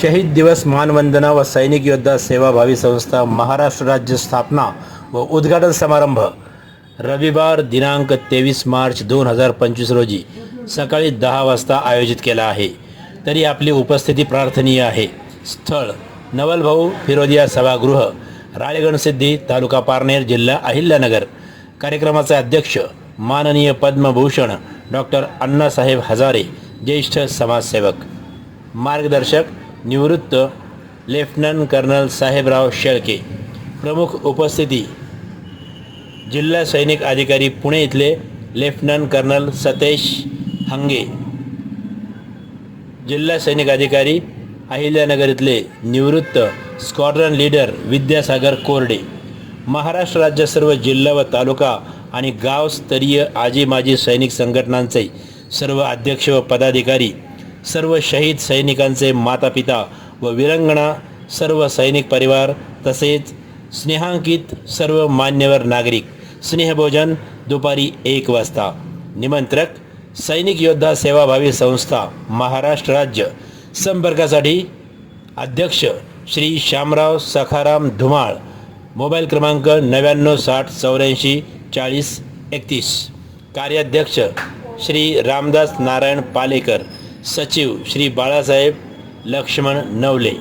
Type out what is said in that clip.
शहीद दिवस मानवंदना व सैनिक योद्धा सेवाभावी संस्था महाराष्ट्र राज्य स्थापना व उद्घाटन समारंभ रविवार दिनांक तेवीस मार्च दोन हजार पंचवीस रोजी सकाळी दहा वाजता आयोजित केला आहे. तरी आपली उपस्थिती प्रार्थनीय आहे. स्थळ नवलभाऊ फिरोदिया सभागृह राळेगणसिद्धी तालुका पारनेर जिल्हा अहिल्यानगर. कार्यक्रमाचे अध्यक्ष माननीय पद्मभूषण डॉक्टर अण्णासाहेब हजारे ज्येष्ठ समाजसेवक. मार्गदर्शक निवृत्त लेफ्टनंट कर्नल साहेबराव शेळके. प्रमुख उपस्थिती. जिल्हा सैनिक अधिकारी पुणे इथले लेफ्टनंट कर्नल सतेश हंगे. जिल्हा सैनिक अधिकारी अहिल्यानगर इथले निवृत्त स्क्वॉड्रन लीडर विद्यासागर कोरडे. महाराष्ट्र राज्य सर्व जिल्हा व तालुका आणि गावस्तरीय आजी माजी सैनिक संघटनांचे सर्व अध्यक्ष व पदाधिकारी सर्व शहीद सैनिकांचे मातापिता व विरंगणा सर्व सैनिक परिवार तसेच स्नेहांकित सर्व मान्यवर नागरिक स्नेहभोजन दुपारी एक वाजता. निमंत्रक सैनिक योद्धा सेवाभावी संस्था महाराष्ट्र राज्य. संपर्कासाठी अध्यक्ष श्री श्यामराव सखाराम धुमाळ. मोबाईल क्रमांक नव्याण्णव साठ चौऱ्याऐंशी चाळीस एकतीस. कार्याध्यक्ष श्री रामदास नारायण पालेकर. सचिव श्री बाळासाहेब लक्ष्मण नवले.